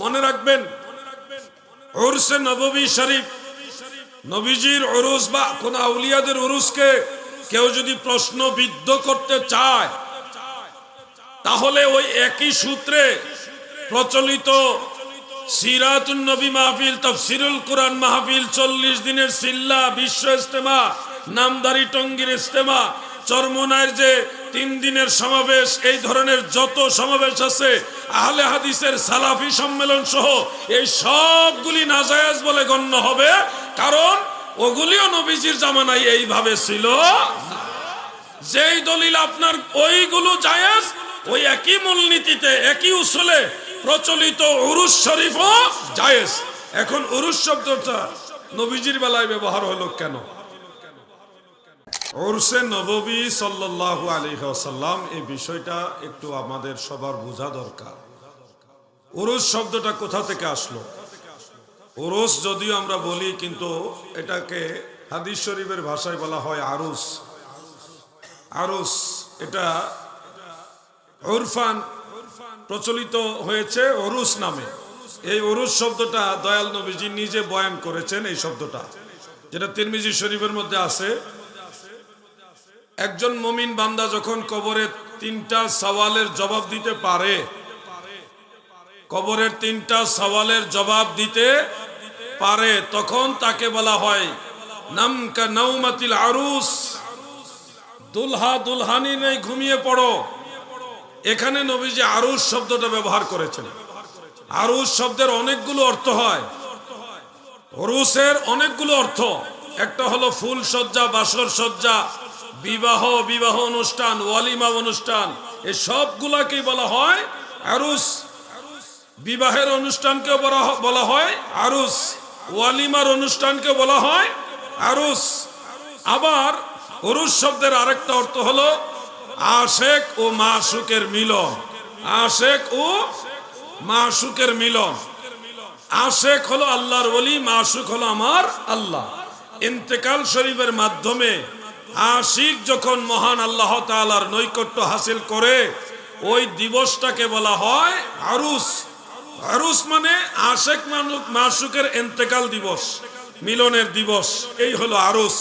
মনে রাখবেন, ওরসে নববী শরীফ, নবীজির ওরুস বা কোন আউলিয়াদের ওরুসকে কেউ যদি প্রশ্ন বিদ্ধ করতে চায়, তাহলে ওই একই সূত্রে প্রচলিত সিরাতুন নবী মাহফিল, তফসিরুল কোরআন মাহফিল, চল্লিশ দিনের সিল্লা, বিশ্ব ইস্তেমা নামদারি টঙ্গির ইস্তেমা চরমনায়ের যে তিন দিনের সমাবেশ, এই ধরনের যত সমাবেশ আছে, আহলে হাদিসের সালাফি সম্মেলন সহ, এই সবগুলি নাজায়াজ বলে গণ্য হবে। কারণ ওগুলিও নবীজির জামানায় এইভাবে ছিল। যেই দলিল আপনার, ওইগুলো জায়েজ, ওই একই মূলনীতিতে, একই উসুলে প্রচলিত উরুস শরীফও জায়েজ। এখন উরুস শব্দটা নবীজির বেলায় ব্যবহার হলো কেন? ওরসে নববী সাল্লাল্লাহু আলাইহি ওয়াসাল্লাম, এই বিষয়টা একটু আমাদের সবার বোঝা দরকার। উরুস শব্দটা কোথা থেকে আসলো? উরুস যদিও আমরা বলি, কিন্তু এটাকে হাদিস শরীফের ভাষায় বলা হয় আরুস। আরুস, এটা ওরফান প্রচলিত হয়েছে অরুস নামে। এই অরুস শব্দটা দয়াল নবীজি নিজে বয়ান করেছেন এই শব্দটা, যেটা তিরমিজি শরীফের মধ্যে আছে। একজন মমিন বান্দা যখন কবরে তিনটা সওয়ালের জবাব দিতে পারে, কবরের তিনটা সওয়ালের জবাব দিতে পারে, তখন তাকে বলা হয়, নামকা নৌমাতিল আরুস। দুলহা দুলহানি নেই, ঘুমিয়ে পড়ো। এখানে নবীজি আরুস শব্দটা ব্যবহার করেছেন। আরুস শব্দের অনেকগুলো অর্থ হয়। অরুসের অনেকগুলো অর্থ, একটা হলো ফুল সজ্জা বাসর সজ্জা বিবাহ বিবাহ অনুষ্ঠান ওয়ালিমা অনুষ্ঠান এই সবগুলাকেই বলা হয় আরুস। বিবাহের অনুষ্ঠানকে বলা হ- বলা হয় আরুস। ওয়ালিমার অনুষ্ঠানকে বলা হয় আরুস। আবার অরুস শব্দের আরেকটা অর্থ হলো আশেক ও মাসুকের মিলন। আশেক ও মাসুকের মিলন। আশেক হলো আল্লাহর ওলি মাসুক হলো আমার আল্লাহ। ইন্তেকাল শরীফের মাধ্যমে আশিক যখন মহান আল্লাহ তাআলার নৈকট্য হাসিল করে, ওই দিবসটাকে বলা হয় আরুস। আরুস মানে আশেক মানুক মাসুকের ইন্তেকাল দিবস, মিলনের দিবস। এই হলো আরুস।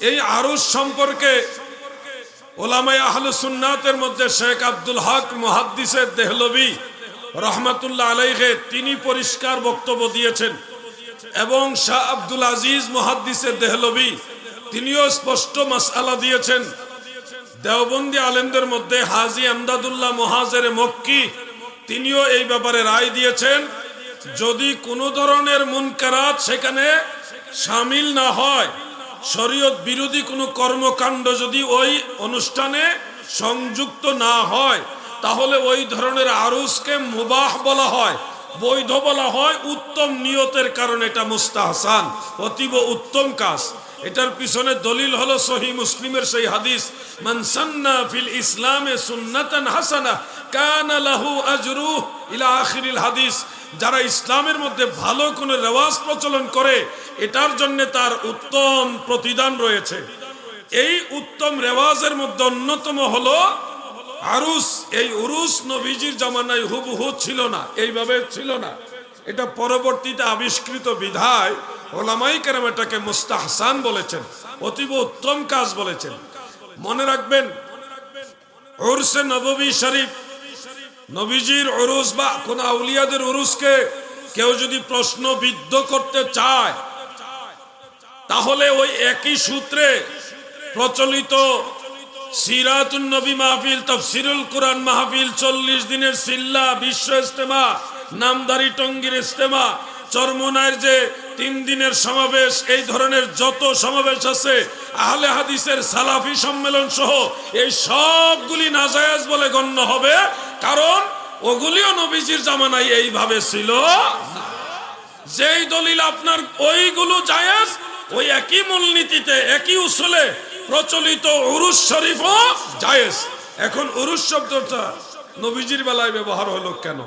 এই আরুস সম্পর্কে ওলামাই আহলে সুন্নাতের মধ্যে শেখ আব্দুল হক মুহাদ্দিসের দেহলবি রহমাতুল্লাহ আলাইহে তিনি পরিষ্কার বক্তব্য দিয়েছেন। এবং শাহ আব্দুল আজিজ মুহাদ্দিসের দেহলবি তিনিও স্পষ্ট মাসআলা দিয়েছেন। দেওবন্দি আলেমদের মধ্যে হাজি আমদাদুল্লাহ মহাজের মক্কি, তিনিও এই ব্যাপারে রায় দিয়েছেন। যদি কোনো ধরনের মুনকারাত সেখানে সামিল না হয়, শরীয়ত বিরোধী কোনো কর্মকাণ্ড যদি ওই অনুষ্ঠানে সংযুক্ত না হয়, তাহলে ওই ধরনের আরুসকে মুবাহ বলা হয়, বৈধ বলা হয়, উত্তম নিয়তের কারণে এটা মুস্তাহসান, অতীব উত্তম কাজ। এটার পিছনে দলিল হলো সহি মুসলিমের সেই হাদিস, মান সান্না ফিল ইসলামে সুন্নাতান হাসানা, কানা লাহু আজরু ইলা আখিরিল হাদিস। যারা ইসলামের মধ্যে ভালো কোনো রেওয়াজ প্রচলন করে, এটার জন্য তার উত্তম প্রতিদান রয়েছে। এই উত্তম রেওয়াজের মধ্যে অন্যতম হলো আরুস। এই উরুস নবীজির জামানায় হুবহু ছিল না, এইভাবে ছিল না। এটা পরবর্তীতে আবিষ্কৃত বিধায় ওলামাই কেরাম এটাকে মুস্তাহসান বলেছেন, অতীব উত্তম কাজ বলেছেন। মনে রাখবেন ওরসে নববী শরীফ, নবীজির ওরুস বা কোন আউলিয়াদের ওরুসকে কেউ যদি প্রশ্ন বিদ্ধ করতে চায়, তাহলে ওই একই সূত্রে প্রচলিত সিরাতুন নবী মাহফিল, তফসিরুল কোরআন মাহফিল চল্লিশ দিনের সিল্লা বিশ্ব ইস্তেমা নামদারি টঙ্গির ইস্তেমা চরমনায়ের যে তিন দিনের সমাবেশ, এই ধরনের যত সমাবেশ আছে, আহলে হাদিসের সালাফি সম্মেলন সহ, এই সবগুলি নাজায়াজ বলে গণ্য হবে, কারণ ওগুলিও নবীজির জামানায় এইভাবে ছিল। যেই দলিল আপনার, ওইগুলো জায়েজ, ওই একই মূলনীতিতে, একই উসুলে প্রচলিত উরুস শরীফও জায়েজ এখন উরুস শব্দটা নবীজির বেলায় ব্যবহার হলো কেন